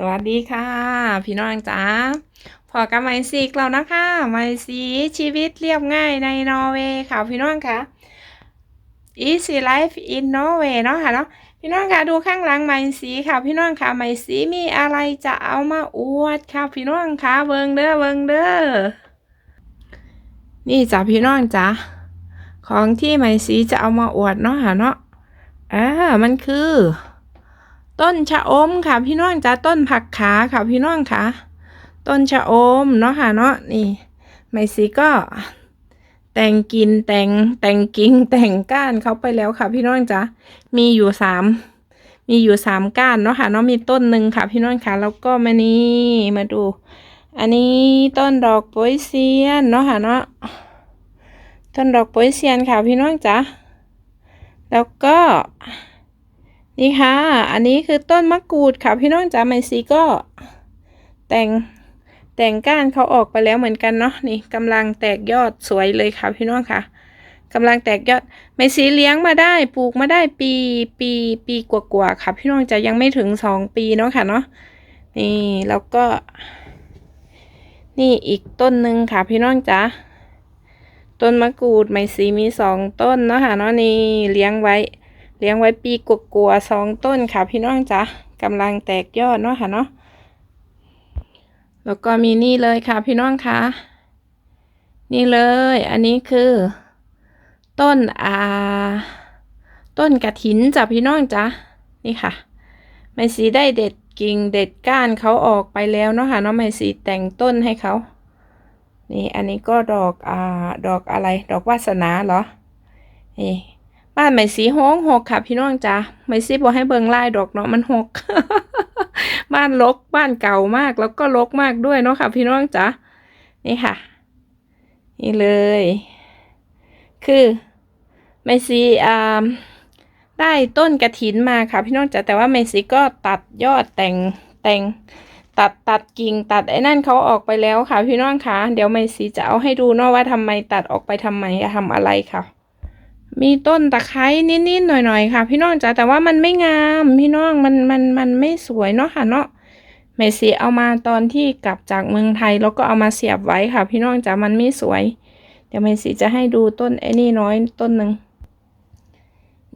สวัสดีค่ะ พี่น้องจ๋าพอกับไมซีกแล้วนะคะไมซีชีวิตเรียบง่ายในนอร์เวย์ค่ะพี่น้องค่ะ Easy Life in Norway เนาะค่ะเนาะพี่น้องค่ะดูข้างหลังไมซีค่ะ พี่น้องค่ะไมซีมีอะไรจะเอามาอวดค่ะ พี่น้องค่ะเบิงเด้อเบิงเด้อนี่จ้ะพี่น้องจ๋าของที่ไมซีจะเอามาอวดเนาะค่ะเนาะอ่ามันคือ ต้นชะอมค่ะพี่น้องจ้าต้นผักขาค่ะพี่น้องค่ะ ต้นชะอมเนาะค่ะเนาะนี่ไม่สีก็ แต่งกินแต่งแต่งกิ่งแต่งก้านเขาไปแล้วค่ะ พี่น้องจ้ามีอยู่สามมีอยู่สามก้านเนาะค่ะเนาะมีต้นหนึ่งค่ะ พี่น้องค่ะแล้วก็มานี่มาดู อันนี้ต้นดอกโปยเซียนเนาะค่ะเนาะต้นดอกโปยเซียนค่ะพี่น้องจ้าแล้วก็ นี่ค่ะ อันนี้คือต้นมะกรูดค่ะพี่น้องจ๋าไมซีก็ แต่งแต่งก้านเขาออกไปแล้วเหมือนกันเนาะนี่กำลังแตกยอดสวยเลยค่ะพี่น้องค่ะกำลังแตกยอดไมซีเลี้ยงมาได้ปลูกมาได้ปีปีปีกว่าๆค่ะ พี่น้องจ๋ายังไม่ถึงสองปีเนาะค่ะเนาะนี่แล้วก็ นี่อีกต้นหนึ่งค่ะพี่น้องจ๋าต้นมะกรูดไมซีมีสองต้นเนาะค่ะเนาะนี่เลี้ยงไว้ เลี้ยงไว้ปีกกัวๆสองต้นค่ะพี่น้องจ๊ะกำลังแตกยอดเนาะค่ะเนาะแล้วก็มีนี่เลยค่ะพี่น้องคะนี่เลย อันนี้คือ ต้นอาต้นกระถินจ้ะพี่น้องจ๊ะนี่ค่ะไม่สีได้เด็ดกิ่งเด็ดก้านเขาออกไปแล้วเนาะค่ะเนาะไม่สีแต่งต้นให้เขานี่อันนี้ก็ดอกอ่าดอกอะไร ดอกวาสนาเหรอนี่ บ้านไหมสีห้องหกค่ะพี่น้องจ้าไหมสีบอกให้เบิงลายดอกเนาะมันหก บ้านลกบ้านเก่ามากแล้วก็ลกมากด้วยเนาะค่ะ พี่น้องจ้านี่ค่ะ นี่เลย คือไมซีอ่าได้ต้นกระถินมาค่ะ พี่น้องจ้าแต่ว่าไมซีก็ตัดยอดแต่งแต่ง ตัดตัดกิ่งตัดไอ้นั่นเขาออกไปแล้วค่ะ พี่น้องคะเดี๋ยวไมซีจะเอาให้ดูเนาะว่าทำไมตัดออกไปทำไมทำอะไรค่ะ มีต้นตะไคร้นิดๆหน่อยๆค่ะ พี่น้องจ๋าแต่ว่ามันไม่งามพี่น้องมันมันมันไม่สวยเนาะค่ะเนาะแม่สีเอามาตอนที่กลับจากเมืองไทยแล้วก็เอามาเสียบไว้ค่ะ พี่น้องจ๋ามันไม่สวย เดี๋ยวแม่สีจะให้ดูต้นไอ้นี่น้อยต้นหนึ่ง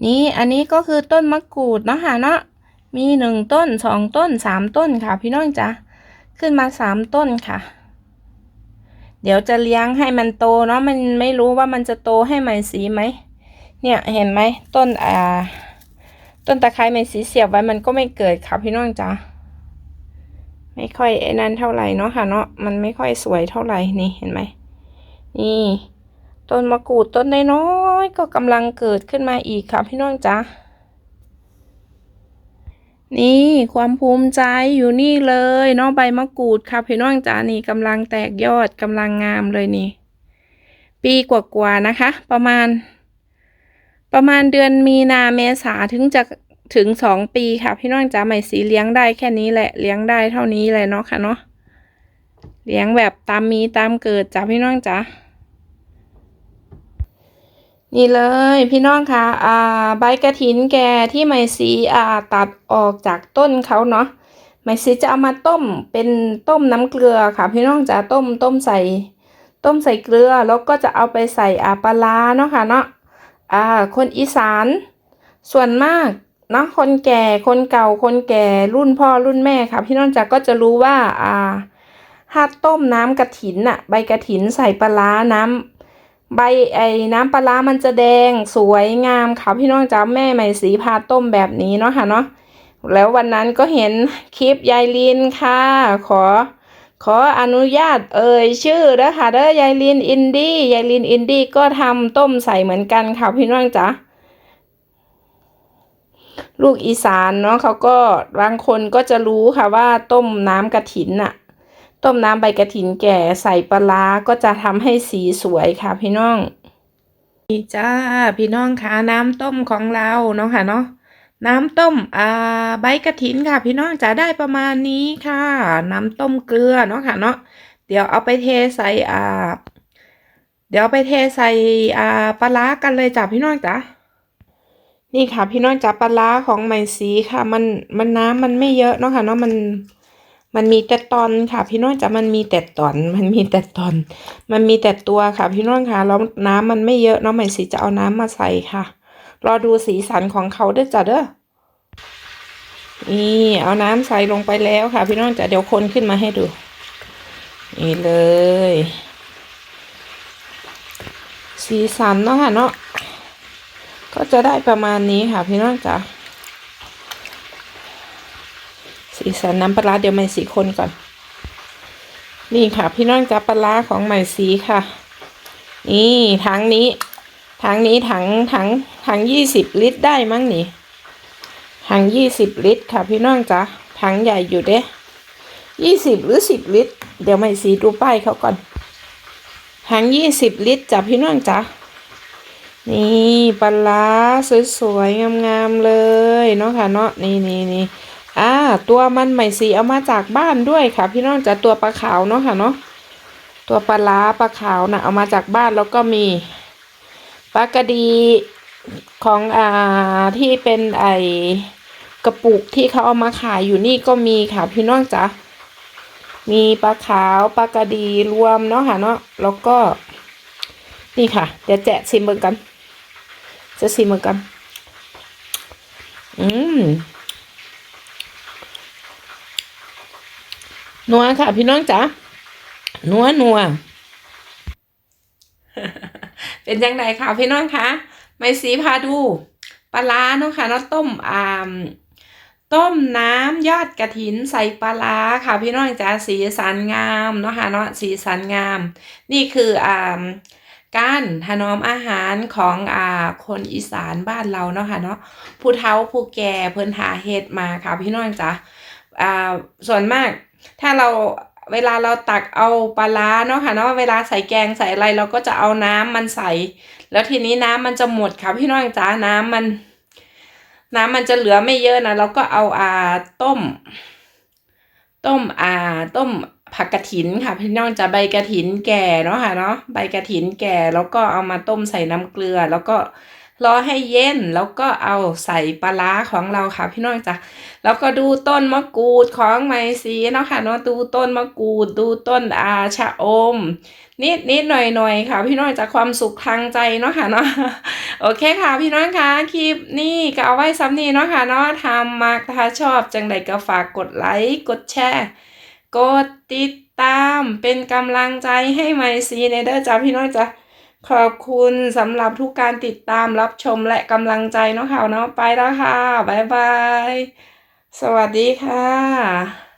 นี่อันนี้ก็คือต้นมะกรูดเนาะค่ะเนาะมีหนึ่งต้นสองต้นสามต้นค่ะ พี่น้องจ๋าขึ้นมาสามต้นค่ะ เดี๋ยวจะเลี้ยงให้มันโตเนาะมันไม่รู้ว่ามันจะโตให้ไหมสีไหม เนี่ยเห็นไหมต้นอ่าต้นตะไคร้ไม่สีเสียบไว้มันก็ไม่เกิดค่ะพี่น้องจ๋าไม่ค่อยไอ้นั้นเท่าไหร่เนาะค่ะเนาะมันไม่ค่อยสวยเท่าไหร่นี่เห็นไหมนี่ ต้นมะกรูดต้นน้อยก็กำลังเกิดขึ้นมาอีกค่ะพี่น้องจ๋านี่ความภูมิใจอยู่นี่เลยเนาะใบมะกรูดค่ะพี่น้องจ๋านี่กำลังแตกยอดกำลังงามเลยนี่ ปีกว่าๆนะคะ ประมาณ ประมาณเดือนมีนาเมษาถึงจะถึงสองปีค่ะ พี่น้องจ๋าใหม่สีเลี้ยงได้แค่นี้แหละเลี้ยงได้เท่านี้เลยเนาะค่ะเนาะเลี้ยงแบบตามมีตามเกิดจ้ะพี่น้องจ๋านี่เลยพี่น้องคะอ่าใบกระถินแกที่ไหมสีอ่าตัดออกจากต้นเขาเนาะไหมสีจะเอามาต้มเป็นต้มน้ำเกลือค่ะ พี่น้องจ๋าต้มต้มใส่ ต้มใส่เกลือแล้วก็จะเอาไปใส่อาปลาร้าเนาะค่ะเนาะ อ่าคนอีสาน ส่วนมากเนาะคนแก่คนเก่าคนแก่รุ่นพ่อรุ่นแม่ค่ะ พี่น้องจักก็จะรู้ว่าอ่าถ้าต้มน้ำกระถินอะใบกระถินใส่ปลาร้านใบไอ้น้ำปลาร้ามันจะแดงสวยงามค่ะพี่น้องจ้าแม่ใหม่สีพาต้มแบบนี้เนาะค่ะเนาะแล้ววันนั้นก็เห็นคลิปยายลินค่ะ ขอ ขออนุญาตเอ่ยชื่อเด้อค่ะเด้อยายลินอินดี้ยายลินอินดี้ก็ทำต้มใส่เหมือนกันค่ะพี่น้องจ๋าลูกอีสานเนาะเขาก็บางคนก็จะรู้ค่ะว่าต้มน้ำกระถินน่ะ ต้มน้ำใบกระถินแก่ใส่ปลาก็จะทำให้สีสวยค่ะพี่น้องนี่จ้าพี่น้องคะน้ำต้มของเราเนาะค่ะเนาะ น้ำต้มอ่าใบกระถินค่ะ พี่น้องจะได้ประมาณนี้ค่ะ น้ำต้มเกลือเนาะค่ะเนาะเดี๋ยวเอาไปเทใส่อ่า เดี๋ยวไปเทใส่อ่าปลาร้ากันเลยจ้ะพี่น้องจ้ะนี่ค่ะ พี่น้องจ้ะปลาร้าของไหมสีค่ะ มันมันน้ำมันไม่เยอะเนาะค่ะเนาะมันมันมีแต่ตอนค่ะ พี่น้องจ้ะมันมีแต่ตอน มันมีแต่ตอน มันมีแต่ตัวค่ะ พี่น้องค่ะแล้วน้ำมันไม่เยอะเนาะใหม่สีจะเอาน้ำมาใส่ค่ะ รอดูสีสันของเขาเด้อจ้ะเด้อนี่เอาน้ำใส่ลงไปแล้วค่ะ พี่น้องจะเดี๋ยวคนขึ้นมาให้ดู นี่เลย สีสันเนาะค่ะเนาะก็จะได้ประมาณนี้ค่ะ พี่น้องจ๋าสีสันน้ำปลาเดี๋ยวใหม่สีคนก่อน นี่ค่ะ พี่น้องจ๋าปลาร้าของใหม่สีค่ะ นี่ถังนี้ถังนี้ถังถัง ถังยี่สิบลิตรได้มั้งนี่ถังยี่สิบลิตรค่ะพี่น้องจ๊ะถังใหญ่อยู่เด้ยี่สิบหรือสิบลิตร เดี๋ยวไม่สีดูป้ายเขาก่อนถังยี่สิบลิตรจ้ะพี่น้องจ๊ะนี่ปลาสวยๆงามๆเลยเนาะค่ะเนาะนี่นี่นี่อ่าตัวมันใหม่สีเอามาจากบ้านด้วยค่ะ พี่น้องจ๊ะตัวปลาขาวเนาะค่ะเนาะตัวปลาปลาขาวน่ะเอามาจากบ้านแล้วก็มีปลากระดี ของอ่าที่เป็นไอกระปุกที่เขาเอามาขายอยู่นี่ก็มีค่ะพี่น้องจ๊ะมีปลาขาวปลากระดีรวมเนาะค่ะเนาะแล้วก็ นี่ค่ะ เดี๋ยวแจะชิมเบิ่งกันจะชิมเบิ่งกัน อืมนัวค่ะ พี่น้องจ๊ะนัวนัวเป็นยังไงค่ะพี่น้องคะ ไม่สีพาดูปลาร้าเนาะค่ะเนาะต้มอ่าต้มน้ำยอดกระถินใส่ปลาร้าค่ะพี่น้องจ๋าสีสันงามเนาะค่ะเนาะสีสันงาม นี่คืออ่าการถนอมอาหารของอ่าคนอีสานบ้านเราเนาะค่ะเนาะผู้เฒ่าผู้แก่เพิ่นหาเฮ็ดมาค่ะพี่น้องจ๋าอ่าส่วนมากถ้าเรา เวลาเราตักเอาปลาร้าเนาะค่ะเนาะเวลาใส่แกงใส่อะไรเราก็จะเอาน้ำมันใส่ แล้วทีนี้น้ำมันจะหมดค่ะพี่น้องจ๋าน้ำมัน น้ำมันจะเหลือไม่เยอะนะเราก็เอาอ่าต้ม ต้มอ่าต้มผักกระถินค่ะพี่น้องจะใบกระถินแก่เนาะค่ะเนาะใบกระถินแก่แล้วก็เอามาต้มใส่น้ำเกลือแล้วก็ รอให้เย็นแล้วก็เอาใส่ปลาร้าของเราค่ะพี่น้องจ้ะแล้วก็ดูต้นมะกรูดของไมซีเนาะค่ะเนาะดูต้นมะกรูดดูต้นอาชะอม นิดนิดหน่อยหน่อยค่ะ พี่น้องจากความสุขทางใจเนาะค่ะเนาะโอเคค่ะพี่น้องคะคลิปนี้ก็เอาไว้ซ้ำนี้เนาะค่ะเนาะทำมากถ้าชอบจังใดก็ฝากกดไลค์กดแชร์กดติดตามเป็นกำลังใจให้ไมซีในเด้อจ้าพี่น้องจ้ะ ขอบคุณสำหรับทุกการติดตามรับชมและกำลังใจเนาะค่ะเนาะไปแล้วค่ะ บ๊ายบาย สวัสดีค่ะ